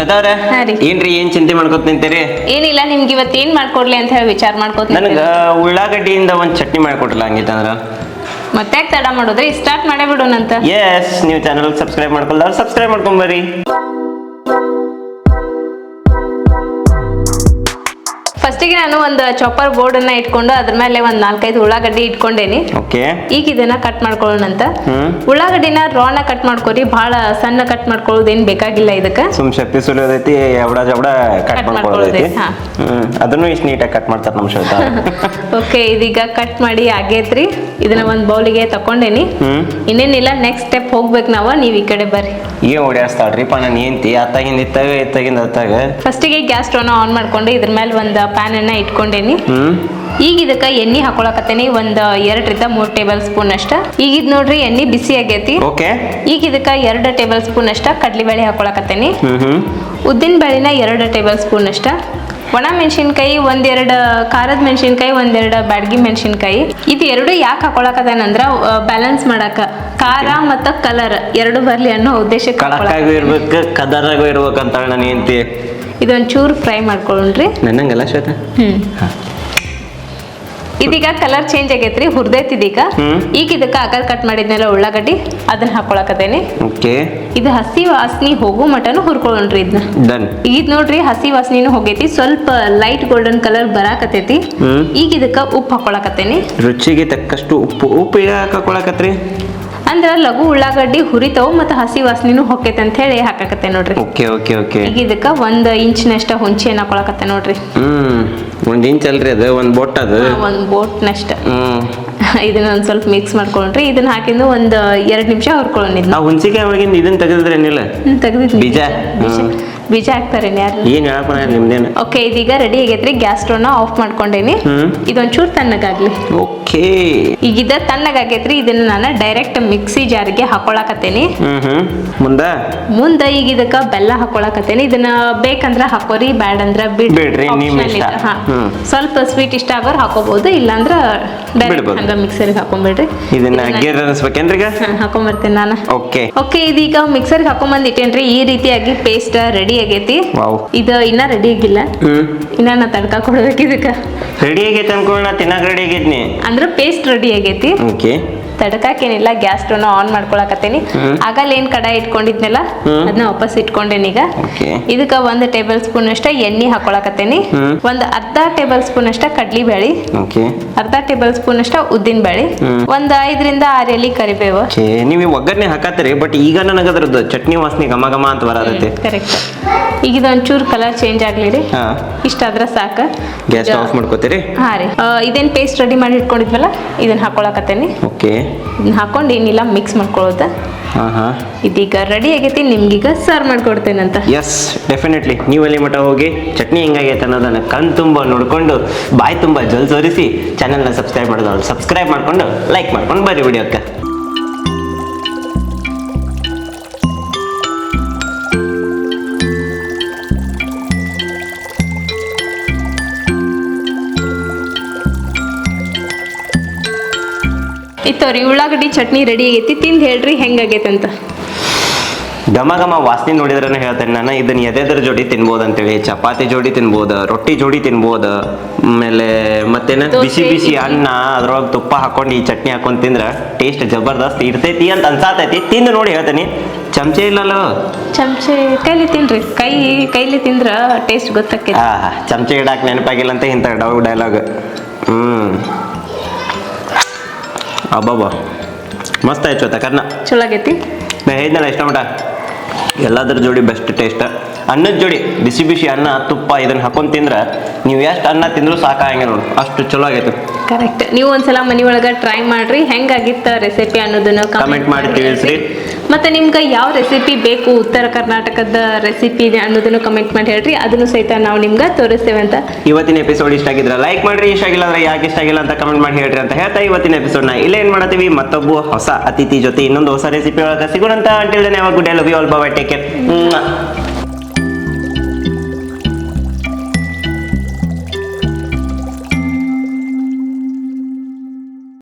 ಶ್ವೇತಾ ಅವ್ರೆ ಹಾ ರೀ. ಏನ್ರಿ ಏನ್ ಚಿಂತೆ ಮಾಡ್ಕೊತ ನಿಂತೀರಿ? ಏನಿಲ್ಲ ನಿಮ್ಗೆ ಇವತ್ತು ಏನ್ ಮಾಡ್ಕೊಡ್ಲಿ ಅಂತ ಹೇಳಿ ವಿಚಾರ ಮಾಡ್ಕೋತ ನನಗ ಉಳ್ಳಾಗಡ್ಡಿಯಿಂದ ಒಂದ್ ಚಟ್ನಿ ಮಾಡ್ಕೊಟ್ರಲ್ಲ ಹಂಗಿತ್ತಂದ್ರ? ಮತ್ತೆ ತಡ ಮಾಡೋದ್ರಿ ಸ್ಟಾರ್ಟ್ ಮಾಡೇ ಬಿಡೋಣಂತ. ಎಸ್ ನೀವು ಚಾನಲ್ ಸಬ್ಸ್ಕ್ರೈಬ್ ಮಾಡ್ಕೊಲ್ದವ್ರು ಸಬ್ಸ್ಕ್ರೈಬ್ ಮಾಡ್ಕೊಂಬರ್ರಿ ಫಸ್ಟಿಗೆ ನಾನು ಒಂದು ಚಾಪರ್ ಬೋರ್ಡ್ ಅನ್ನ ಇಟ್ಕೊಂಡು ಅದ್ರ ಮೇಲೆ ಒಂದ್ ನಾಲ್ಕೈದು ಉಳ್ಳಾಗಡ್ಡಿ ಇಟ್ಕೊಂಡೇನಿ. ಓಕೆ ಈಗ ಇದನ್ನ ಕಟ್ ಮಾಡ್ಕೊಳ್ಳೋಣ ಅಂತ. ಉಳ್ಳಾಗಡ್ಡಿನ ರಾನ ಕಟ್ ಮಾಡ್ಕೊರಿ ಬಹಳ ಸಣ್ಣ ಕಟ್ ಮಾಡ್ಕೊಳ್ಳೋದೇನ್ ಬೇಕಾಗಿಲ್ಲ ಇದಕ್ಕ. ಸುಮ್ ಶಕ್ತಿ ಸುಲಿಯೋದೈತಿ ಎವಡ ಜವಡ ಕಟ್ ಮಾಡ್ಕೊಳ್ಳೋದೈತಿ. ಅದನ್ನು ಇಷ್ಟು ನೀಟಾಗಿ ಕಟ್ ಮಾಡ್ತಾರೆ ನಮ್ಮ ಶ್ವೇತಾ ಓಕೆ ಇದೀಗ ಕಟ್ ಮಾಡಿ ಆಗೇತ್ರಿ. ಇದನ್ನ ಒಂದ್ ಬೌಲಿಗೆ ತಕೊಂಡೇನಿ ಇನ್ನೇನಿಲ್ಲ ನೆಕ್ಸ್ಟ್ ಸ್ಟೆಪ್ ಹೋಗ್ಬೇಕು ನಾವು ನೀವ್ ಈ ಕಡೆ ಬರ್ರಿ. ಏನ್ ಓಡಾಡ್ಸ್ತಾಳ್ರಿಪ್ಪ ನಾನು ಏಂತಿ ಅತ್ತಾಗಿಂದ ಇತ್ತಾಗ ಇತ್ತಾಗಿಂದ ಅತ್ತಾಗ? ಫಸ್ಟಿಗೆ ಗ್ಯಾಸ್ ಸ್ಟವ್ನ ಆನ್ ಮಾಡ್ಕೊಂಡು ಇದ್ರ ಮೇಲೆ ಒಂದು ಪ್ಯಾನ್ ಅನ್ನ ಇಟ್ಕೊಂಡೇನಿ. ಈಗ ಇದಕ್ಕೆ ಎಣ್ಣೆ ಹಾಕೊಳಕತ್ತೇನಿ. ಒಂದ್ ಎರಡರಿಂದ ಮೂರ್ ಟೇಬಲ್ ಸ್ಪೂನ್ ಅಷ್ಟ. ಈಗ ಇದು ನೋಡ್ರಿ ಎಣ್ಣೆ ಬಿಸಿ ಆಗೈತಿ. ಈಗ ಇದಕ್ಕ ಎರಡ್ ಟೇಬಲ್ ಸ್ಪೂನ್ ಅಷ್ಟ ಕಡ್ಲಿಬೇಳೆ ಹಾಕೊಳಕತ್ತೇನಿ. ಉದ್ದಿನ ಬೇಳೆನ ಎರಡು ಟೇಬಲ್ ಸ್ಪೂನ್ ಅಷ್ಟ. ಒಣ ಮೆಣಸಿನ್ಕಾಯಿ ಒಂದೆರಡು ಖಾರದ ಮೆಣಸಿನ್ಕಾಯಿ ಒಂದೆರಡು ಬ್ಯಾಡಗಿ ಮೆಣಸಿನ್ಕಾಯಿ. ಇದು ಎರಡು ಯಾಕೆ ಹಾಕೊಳಕತ್ತೇನಂದ್ರ ಬ್ಯಾಲೆನ್ಸ್ ಮಾಡಕ. ಖಾರ ಮತ್ತ ಕಲರ್ ಎರಡು ಬರ್ಲಿ ಅನ್ನೋ ಉದ್ದೇಶಕ್ಕೆ ಕಲರ್ ಇರ್ಬೇಕು ಕದರಾಗೂ ಇರ್ಬೇಕಂತ ನಾನು ಏಂತಿ ಇದೊಂದು ಚೂರು ಫ್ರೈ ಮಾಡ್ಕೊಳ್ಳ್ರಿ ನನ್ನಂಗಲ್ಲ ಶ್ವೇತಾ? ಹ್ಮ್. ಇದೀಗ ಕಲರ್ ಚೇಂಜ್ ಆಗೈತ್ರಿ ಹುರ್ದೈತಿದೀಗ. ಈಗ ಇದಕ್ಕೆ ಆಕಾರ ಕಟ್ ಮಾಡಿದ್ನೆಲ್ಲ ಉಳ್ಳಾಗಡ್ಡಿ ಅದನ್ನ ಹಾಕೊಳಕತ್ತೇನಿ ಓಕೆ. ಇದು ಹಸಿ ವಾಸನಿ ಹೋಗೋ ಮಟನು ಹುರ್ಕೊಳ್ಳೋಣ್ರಿ ಇದನ್ನ ಡನ್ ಈಗ ನೋಡ್ರಿ ಹಸಿ ವಾಸನಿನೂ ಹೋಗೈತಿ ಸ್ವಲ್ಪ ಲೈಟ್ ಗೋಲ್ಡನ್ ಕಲರ್ ಬರಾಕತೈತಿ ಈಗ ಇದಕ್ಕ ಉಪ್ಪು ಹಾಕೊಳಕತೇನೆ ರುಚಿಗೆ ತಕ್ಕಷ್ಟು ಉಪ್ಪು ಉಪ್ಪು ಈಗ ಹಾಕೊಳಕತ್ರಿ ಅಂದ್ರ ಲಘು ಉಳ್ಳಾಗಡ್ಡಿ ಹುರಿತಾವು ಮತ್ತು ಹಸಿ ವಾಸನಿನೂ ಹೊಕ್ಕೈತೆ ಅಂತ ಹೇಳಿ ಹಾಕಕತ್ತೆ ನೋಡ್ರಿ. Okay okay okay. ಈಗ ಇದಕ್ಕೆ ಒಂದ್ ಹುಂಚಿ ಹಣ್ಣು ಹಾಕೊಳಕತ್ತೆ ನೋಡ್ರಿ. ಹ್ಮ್ ಒಂದ್ ಇಂಚ್ ಅಲ್ರಿ ಅದು ಒಂದ್ ಬೋಟ್ ಅದು. ಒಂದ್ ಬೋಟ್ನಷ್ಟ. ಹ್ಮ್. ಇದನ್ನ ಒಂದ್ ಸ್ವಲ್ಪ ಮಿಕ್ಸ್ ಮಾಡ್ಕೊಂಡ್ರಿ ಇದನ್ನ ಹಾಕಿದ್ದು ಒಂದ್ ಎರಡ್ ನಿಮಿಷ ಹುರ್ಕೊಳ್ಳೋಣ ಇದನ್ನ. ಆ ಹುಣ್ಸಿಕಾಯಿ ಒಳಗಿಂದ ಇದನ್ನ ತೆಗೆದ್ರೆ ಏನಿಲ್ಲ ತೆಗೆದಿದ್ದು ಬೀಜ? ಬೀಜ. ಹ್ಮ್. ಬೀಜ ಹಾಕ್ತಾರೆ ಯಾರು ಏನ್ ಹೇಳಕ್ ನಿಮ್ದೇನು? ಓಕೆ ಇದೀಗ ರೆಡಿ ಆಗೈತ್ರಿ ಗ್ಯಾಸ್ ಸ್ಟವ್ನ ಆಫ್ ಮಾಡ್ಕೊಂಡೇನಿ. ಹ್ಮ್. ಚೂರ್ ತಣ್ಣಗಾಗ್ಲಿ. ಓಕೆ ಈಗ ಇದ ತಣ್ಣಗಾಗೈತ್ರಿ ಇದನ್ನ ನಾನು ಡೈರೆಕ್ಟ್ ಮಿಕ್ಸಿ ಜಾರ್ಗೆ ಹಾಕೊಳಕತ್ತೇನಿ. ಹ್ಮ್ ಹ್ಮ್. ಮುಂದ? ಮುಂದೆ ಈಗ ಇದಕ್ಕ ಬೆಲ್ಲ ಹಾಕೊಳಕತ್ತೇನಿ. ಇದನ್ನ ಬೇಕಂದ್ರ ಹಾಕೋರಿ ಬ್ಯಾಡ್ ಅಂದ್ರ ಬಿಡ್ ಬಿಡ್ರಿ, ನಿಮ್ Optional ಇಷ್ಟ. ಇದೆ. ಹಾ. ಹ್ಮ್. ಸ್ವಲ್ಪ ಸ್ವೀಟ್ ಇಷ್ಟ ಆಗೋರ್ ಹಾಕೋಬಹುದು ಇಲ್ಲಾಂದ್ರ ಡೈರೆಕ್ಟ್ ಬಿಡ್ಬೋದು. ಹಂಗ ಮಿಕ್ಸರ್ಗೆ ಹಾಕೊಂಡ್ಬಿಡ್ರಿ ಇದನ್ನ ಗೇರ್ ಅನ್ಸ್ಬೇಕೇನ್ರಿಗ ಹಾ, ಹಾಕೊಂಬರ್ತೇನೆ ನಾನು. ಓಕೆ ಓಕೆ ಇದೀಗ ಮಿಕ್ಸರ್ಗೆ ಹಾಕೊಂಬಂದಿಟ್ಟೇನ್ರಿ ಈ ರೀತಿಯಾಗಿ ಪೇಸ್ಟ್ ರೆಡಿ ಆಗೈತಿ? ವಾವ್. ಇದು ಇನ್ನ ರೆಡಿ ಆಗಿಲ್ಲ. ಹ್ಮ್. ಇನ್ನ ನಾ ತಡ್ಕ ಕೊಡ್ಬೇಕು ಇದಕ್ಕ ರೆಡಿ ಆಗೈತೆ ಅನ್ಕೊಳ್ಳ ತಿನ್ನಕ್ ರೆಡಿ ಆಗೈತ್ನಿ. ಅಂದ್ರ ಪೇಸ್ಟ್ ರೆಡಿ ಆಗೈತಿ. ಓಕೆ ತಡ್ಕಾಕೇನಿಲ್ಲ ಗ್ಯಾಸ್ ಸ್ಟವ್ನ ಆನ್ ಮಾಡ್ಕೊಳಕತ್ತೇನಿ. ಆಗಲ್ಲ ಏನ್ ಕಡಾಯಿ ಇಟ್ಕೊಂಡಿದ್ನಲ್ಲ. ಅದನ್ನ ವಾಪಸ್ ಇಟ್ಕೊಂಡೇನಿ ಈಗ. ಇದಕ್ಕ ಒಂದ್ ಟೇಬಲ್ ಸ್ಪೂನ್ ಅಷ್ಟ ಎಣ್ಣೆ ಹಾಕೊಳಕತ್ತೇನಿ. ಒಂದ್ ಅರ್ಧ ಟೇಬಲ್ ಸ್ಪೂನ್ ಅಷ್ಟ ಕಡ್ಲಿ ಬೇಳೆ ಓಕೆ. ಅರ್ಧ ಟೇಬಲ್ ಸ್ಪೂನ್ ಅಷ್ಟ ಉದ್ದಿನ ಬೇಳೆ ಒಂದ್ ಐದರಿಂದ ಆರು ಎಲಿ ಕರಿಬೇವು. ನೀವು ಒಗ್ಗರಣೆ ಹಾಕತ್ತೀರಿ ಬಟ್ ಈಗ ನನಗೆ ಅದ್ರದ್ದು ಚಟ್ನಿ ವಾಸನೆ ಘಮ ಘಮ ಅಂತ ಬರತೈತಿ. ಕರೆಕ್ಟ್ ಈಗ ಇದೊಂಚೂರು ಕಲರ್ ಚೇಂಜ್ ಆಗ್ಲಿ ರೀ ಇಷ್ಟ ಇಷ್ಟಾದ್ರ ಸಾಕ. ಗ್ಯಾಸ್ ಆಫ್ ಮಾಡ್ಕೋತೀರಿ? ಹಾ ರೀ. ಇದೇನ್ ಪೇಸ್ಟ್ ರೆಡಿ ಮಾಡಿ ಇಟ್ಕೊಂಡಿದ್ವಲ್ಲ ಇದನ್ನ ಹಾಕೊಳಕತ್ತೇನಿ. ಓಕೆ. ಇದನ್ನ ಹಾಕೊಂಡು ಏನಿಲ್ಲ ಮಿಕ್ಸ್ ಮಾಡ್ಕೊಳ್ಳೋದ ಹಾಂ ಹಾ ಇದೀಗ ರೆಡಿ ಆಗೈತಿ ನಿಮ್ಗೀಗ ಸರ್ವ್ ಅಂತ. ಎಸ್ ಡೆಫಿನೆಟ್ಲಿ ನೀವು ಅಲ್ಲಿ ಮಠ ಹೋಗಿ ಚಟ್ನಿ ಹೆಂಗಾಗೈತೆ ಅನ್ನೋದನ್ನ ಕಣ್ ತುಂಬ ನೋಡಿಕೊಂಡು ಬಾಯಿ ತುಂಬ ಜಲ್ ಸೋರಿಸಿ ಚಾನಲ್ನ ಸಬ್ಸ್ಕ್ರೈಬ್ ಮಾಡೋದು ಸಬ್ಸ್ಕ್ರೈಬ್ ಮಾಡ್ಕೊಂಡು ಲೈಕ್ ಮಾಡ್ಕೊಂಡು ಬರ್ರಿ ವಿಡಿಯೋಕ್ಕೆ. ಇತ್ತವ್ರಿ ಉಳ್ಳಾಗಡ್ಡಿ ಚಟ್ನಿ ರೆಡಿ ಆಗೈತಿ ತಿಂದು ಹೇಳ್ರಿ ಹೆಂಗಾಗೈತೆ ಅಂತ. ಘಮ ಘಮ ವಾಸನೆ ನೋಡಿದ್ರೆ ಹೇಳ್ತೇನೆ ನಾನು ಇದನ್ನ ಎದೆದ್ರ ಜೋಡಿ ತಿನ್ಬೋದು ಅಂತೇಳಿ ಚಪಾತಿ ಜೋಡಿ ತಿನ್ಬೋದು ರೊಟ್ಟಿ ಜೋಡಿ ತಿನ್ಬೋದು ಆಮೇಲೆ ಮತ್ತೇನ ಬಿಸಿ ಬಿಸಿ. ಅನ್ನ ಅದ್ರೊಳಗೆ ತುಪ್ಪ ಹಾಕೊಂಡು ಈ ಚಟ್ನಿ ಹಾಕೊಂಡು ತಿಂದ್ರೆ ಟೇಸ್ಟ್ ಜಬರ್ದಸ್ತ್ ಇರ್ತೈತಿ ಅಂತ ಅನ್ಸಾತೈತಿ. ತಿಂದು ನೋಡಿ ಹೇಳ್ತೇನೆ ಚಮಚೆ ಇಲ್ಲಲ್ಲ? ಚಮಚೆ ಕೈಲಿ ತಿನ್ರಿ ಕೈ ಕೈಲಿ ತಿಂದ್ರ ಟೇಸ್ಟ್ ಗೊತ್ತಾಕೈತಿ ಚಮಚೆ ಇಡಾಕ್ ನೆನಪಾಗಿಲ್ಲ ಅಂತ ಇಂಥ ಡೌ ಡೈಲಾಗ್ ಹ್ಮ್. ಅಬ್ಬಬ್ಬ ಮಸ್ತ್ ಆಯ್ತು ತಕರ್ನ ಕರ್ನ. ಚಲೋ ಆಗೈತಿ. ನಾ ಹೇಳಿದ್ನಲ್ಲ ಇಷ್ಟ ಮಟ? ಎಲ್ಲದ್ರ ಜೋಡಿ ಬೆಸ್ಟ್ ಟೇಸ್ಟ್ ಅನ್ನದ ಜೋಡಿ ಬಿಸಿ ಬಿಸಿ ಅನ್ನ ತುಪ್ಪ ಇದನ್ನ ಹಾಕೊಂಡ್ ತಿಂದ್ರ ನೀವು ಎಷ್ಟು ಅನ್ನ ತಿಂದ್ರು ಸಾಕಾಗಂಗಿಲ್ಲ ನೋಡಿ ಅಷ್ಟು ಚಲೋ ಆಗೈತೆ. ಕರೆಕ್ಟ್ ನೀವು ಒಂದ್ಸಲ ಮನಿ ಒಳಗ ಟ್ರೈ ಮಾಡ್ರಿ ಹೆಂಗಾಗಿತ್ತ ರೆಸಿಪಿ ಅನ್ನೋದನ್ನ ಕಮೆಂಟ್ ಮಾಡಿ ತಿಳಿಸ್ರಿ. ಮತ್ತೆ ನಿಮ್ಗೆ ಯಾವ ರೆಸಿಪಿ ಬೇಕು ಉತ್ತರ ಕರ್ನಾಟಕದ ರೆಸಿಪಿ ಇದೆ ಅನ್ನೋದನ್ನು ಕಮೆಂಟ್ ಮಾಡಿ ಹೇಳ್ರಿ ಅದನ್ನು ಸಹಿತ ನಾವು ನಿಮ್ಗೆ ತೋರಿಸ್ತೇವೆ ಅಂತ. ಇವತ್ತಿನ ಎಪಿಸೋಡ್ ಇಷ್ಟ ಆಗಿದ್ರೆ ಲೈಕ್ ಮಾಡ್ರಿ ಇಷ್ಟ ಆಗಿಲ್ಲ ಅಂದ್ರೆ ಯಾಕೆ ಇಷ್ಟ ಆಗಿಲ್ಲ ಅಂತ ಕಮೆಂಟ್ ಮಾಡಿ ಹೇಳ್ರಿ ಅಂತ ಹೇಳ್ತಾ ಇವತ್ತಿನ ಎಪಿಸೋಡ್ನ ಇಲ್ಲ ಏನ್ ಮಾಡ್ತೀವಿ. ಮತ್ತೊಬ್ಬ ಹೊಸ ಅತಿಥಿ ಜೊತೆ ಇನ್ನೊಂದು ಹೊಸ ರೆಸಿಪಿ ಒಳಗೆ ಸಿಗೋಣಂತ. ಅಂಟಿಲ್ ಯಾವಾಗ good love you all bye take care